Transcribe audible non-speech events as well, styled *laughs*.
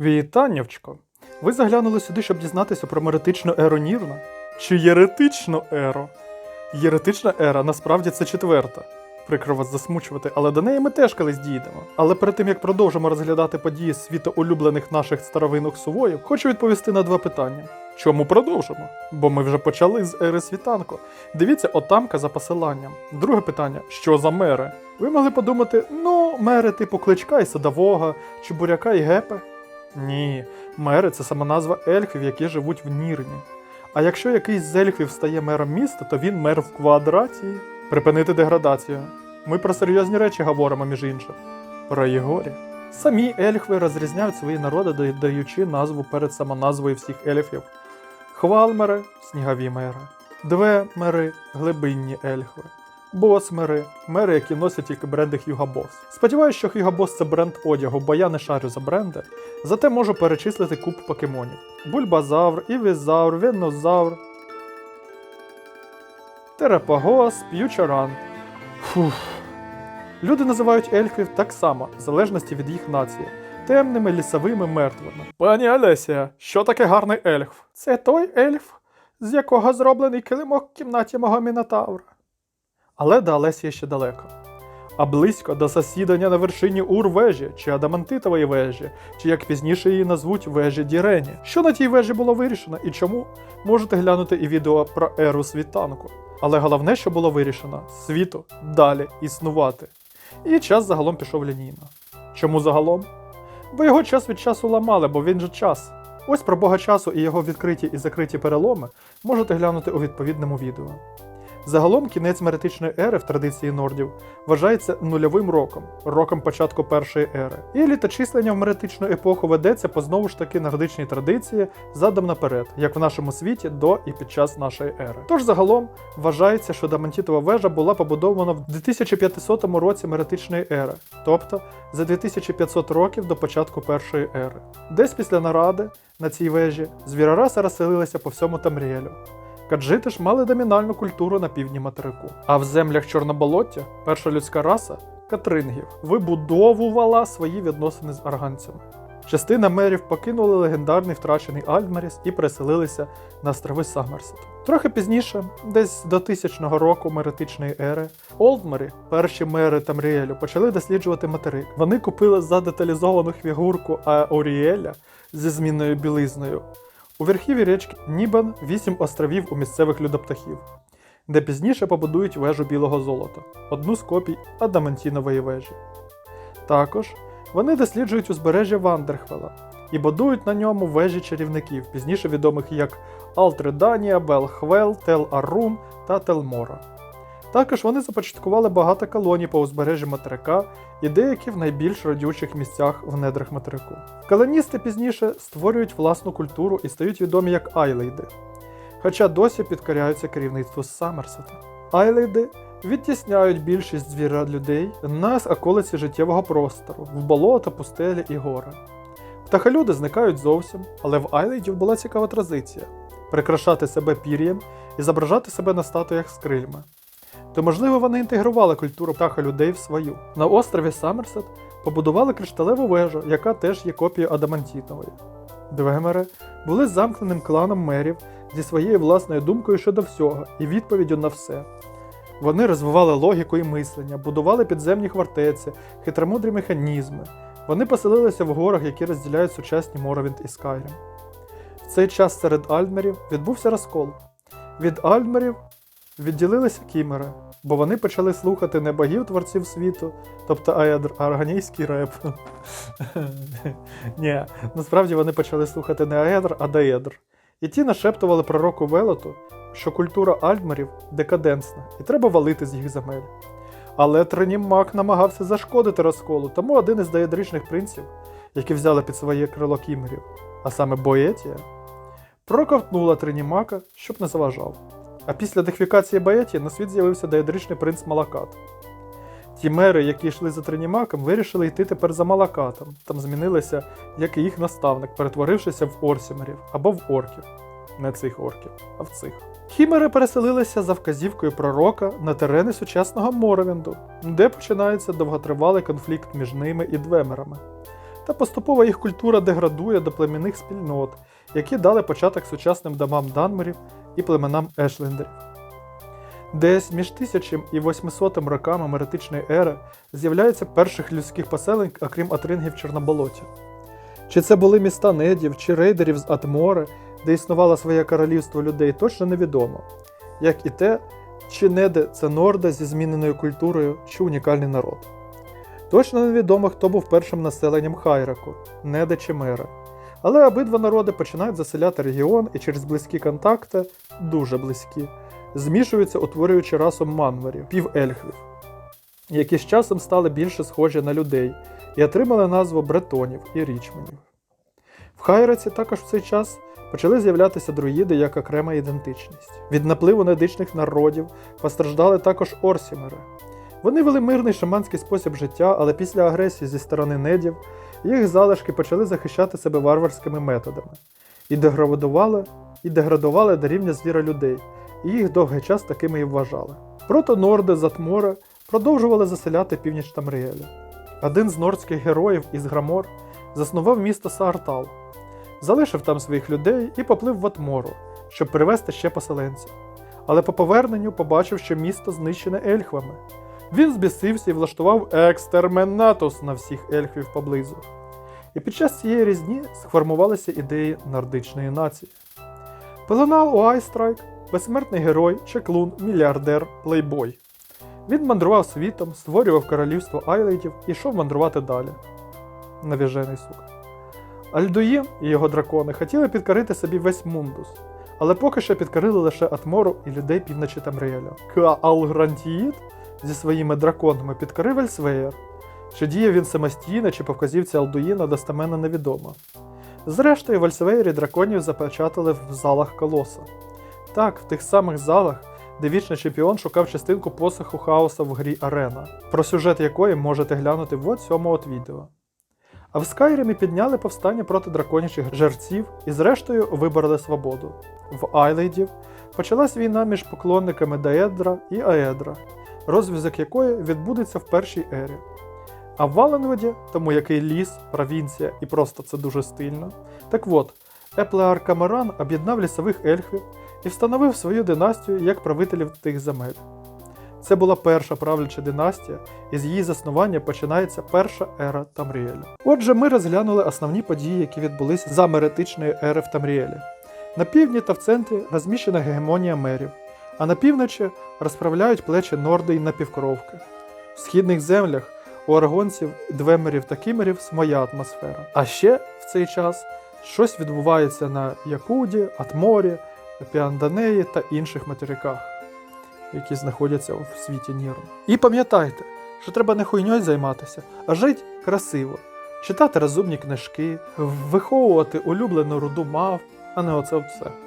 Вітаннячко! Ви заглянули сюди, щоб дізнатися про меретичну еру Нірна? Чи єретичну еру? Єретична ера насправді це четверта. Прикро вас засмучувати, але до неї ми теж колись дійдемо. Але перед тим як продовжимо розглядати події світу улюблених наших старовинних сувоїв, хочу відповісти на два питання. Чому продовжимо? Бо ми вже почали з ери світанку. Дивіться, отамка за посиланням. Друге питання: що за мери? Ви могли подумати, ну, мери типу кличка і садового, чи буряка і гепе? Ні, мери це сама назва ельфів, які живуть в Нірні. А якщо якийсь з ельфів стає мером міста, то він мер в квадраті. Припинити деградацію. Ми про серйозні речі говоримо, між іншим. Про Єгорі. Самі ельфи розрізняють свої народи, додаючи назву перед самоназвою всіх ельфів. Хвалмери снігові мери, двемери глибинні ельфи, босмери мери, які носять тільки бренди Hugo Boss. Сподіваюсь, що Hugo Boss це бренд одягу, бо я не шарю за бренди, зате можу перечислити купу покемонів: бульбазавр, івізавр, венозавр, терапагос, п'ючаран. Фух. Люди називають ельфів так само, в залежності від їх нації, темними лісовими мертвими. Пані Олеся, що таке гарний ельф? Це той ельф, з якого зроблений килимок в кімнаті мого мінотавра. Але до Олесі ще далеко. А близько до засідання на вершині Ур-вежі чи Адамантитової вежі, чи як пізніше її назвуть вежі Дірені. Що на тій вежі було вирішено і чому, можете глянути і відео про еру світанку. Але головне, що було вирішено світу далі існувати. І час загалом пішов лінійно. Чому загалом? Бо його час від часу ламали, бо він же час. Ось про Бога часу і його відкриті і закриті переломи можете глянути у відповідному відео. Загалом кінець меретичної ери в традиції нордів вважається нульовим роком, роком початку першої ери. І літочислення в меретичну епоху ведеться по знову ж таки нордичній традиції задом наперед, як в нашому світі до і під час нашої ери. Тож загалом вважається, що Дамантітова вежа була побудована в 2500 році меретичної ери, тобто за 2500 років до початку першої ери. Десь після наради на цій вежі звірораси розселилися по всьому Тамріелю. Каджити ж мали домінальну культуру на півдні материку. А в землях Чорноболоття перша людська раса катрингів вибудовувала свої відносини з арганцями. Частина мерів покинули легендарний втрачений Альдмеріс і переселилися на острови Саммерсет. Трохи пізніше, десь до тисячного року меретичної ери, Олдмері, перші мери Тамріелю, почали досліджувати материк. Вони купили задеталізовану фігурку Аоріеля зі змінною білизною. У верхіві річки Нібан вісім островів у місцевих людоптахів, де пізніше побудують вежу білого золота, одну з копій Адамантінової вежі. Також вони досліджують узбережжя Вандерхвела і будують на ньому вежі чарівників, пізніше відомих як Алтреданія, Белхвел, Тел-Аррун та Телмора. Також вони започаткували багато колоній по узбережжі материка і деякі в найбільш родючих місцях в недрах материку. Колоністи пізніше створюють власну культуру і стають відомі як Айлейди, хоча досі підкоряються керівництву Саммерсета. Айлейди відтісняють більшість звіра людей на околиці життєвого простору, в болота, пустелі і гори. Птахолюди зникають зовсім, але в Айлейдів була цікава традиція прикрашати себе пір'ям і зображати себе на статуях з крильми то можливо вони інтегрували культуру птаха людей в свою. На острові Саммерсет побудували кришталеву вежу, яка теж є копією Адамантітової. Двемери були замкненим кланом мерів зі своєю власною думкою щодо всього і відповіддю на все. Вони розвивали логіку і мислення, будували підземні хвартеці, хитромудрі механізми. Вони поселилися в горах, які розділяють сучасні Моровінд і Скайрім. В цей час серед альмерів відбувся розкол. Від альмерів відділилися кімери, бо вони почали слухати не богів творців світу, тобто аедр, а органійський реп. *laughs* Ні, насправді вони почали слухати не аедр, а даедр. І ті нашептували пророку Велоту, що культура альмерів декаденсна, і треба валити з їх земель. Але Тренімак намагався зашкодити розколу, тому один із даедричних принців, які взяли під своє крило кімерів, а саме Боетія, проковтнула Тренімака, щоб не заважав. А після дехвікації Баеті на світ з'явився деядричний принц Малакат. Ті мери, які йшли за Тринімаком, вирішили йти тепер за Малакатом. Там змінилися, як і їх наставник, перетворившися в орсімерів або в орків. Не цих орків, а в цих. Хімери переселилися за вказівкою пророка на терени сучасного Моровінду, де починається довготривалий конфлікт між ними і двемерами. Та поступово їх культура деградує до племінних спільнот, які дали початок сучасним домам Данмерів і племенам Ешлендерів. Десь між 1000 і 800 роками меретичної ери з'являється перших людських поселень, окрім Атрингів Чорноболоті. Чи це були міста недів, чи рейдерів з Атмори, де існувало своє королівство людей, точно невідомо. Як і те, чи неде це норда зі зміненою культурою, чи унікальний народ. Точно невідомо, хто був першим населенням Хайраку, неде чи мера. Але обидва народи починають заселяти регіон і через близькі контакти, дуже близькі, змішуються, утворюючи расу манварів, півельхвів, які з часом стали більше схожі на людей і отримали назву бретонів і річменів. В Хайраці також в цей час почали з'являтися друїди як окрема ідентичність. Від напливу недичних народів постраждали також орсімери. Вони вели мирний шаманський спосіб життя, але після агресії зі сторони недів їх залишки почали захищати себе варварськими методами і деградували, і деградували до рівня звіра людей, і їх довгий час такими і вважали. Протонорди з Атмора продовжували заселяти північ Тамріеля. Один з нордських героїв із Грамор заснував місто Саартал, залишив там своїх людей і поплив в Атмору, щоб привезти ще поселенців. Але по поверненню побачив, що місто знищене ельхвами. Він збісився і влаштував екстерменатус на всіх ельфів поблизу. І під час цієї різні сформувалися ідеї нордичної нації. Пеленал Уайстрайк безсмертний герой, чеклун, мільярдер, плейбой. Він мандрував світом, створював королівство Айлейтів і йшов мандрувати далі. Навіжений сука. Альдуїн і його дракони хотіли підкорити собі весь мундус, але поки що підкорили лише Атмору і людей півночі Тамріеля. Каалгрантіїд зі своїми драконами підкорив Ельсвеєр. Чи діяв він самостійно, чи по вказівці Алдуїна достеменно невідомо. Зрештою, в драконів запечатали в залах колоса. Так, в тих самих залах, де вічний чемпіон шукав частинку посоху хаоса в грі Арена, про сюжет якої можете глянути в цьому от відео. А в Скайримі підняли повстання проти драконячих жерців і зрештою вибороли свободу. В Айлейдів почалась війна між поклонниками Даедра і Аедра, розв'язок якої відбудеться в першій ері. А в Валенводі, тому який ліс, провінція і просто це дуже стильно. Так от, Еплеар Камеран об'єднав лісових ельфів і встановив свою династію як правителів тих земель. Це була перша правляча династія, і з її заснування починається перша ера Тамріеля. Отже, ми розглянули основні події, які відбулись за меретичної ери в Тамріелі. На півдні та в центрі розміщена гегемонія мерів, а на півночі розправляють плечі норди й напівкровки. В східних землях у аргонців, двемерів та кімерів своя атмосфера. А ще в цей час щось відбувається на Якуді, Атморі, Піанданеї та інших материках, які знаходяться в світі Нірн. І пам'ятайте, що треба не хуйньою займатися, а жити красиво, читати розумні книжки, виховувати улюблену руду мав, а не оце все.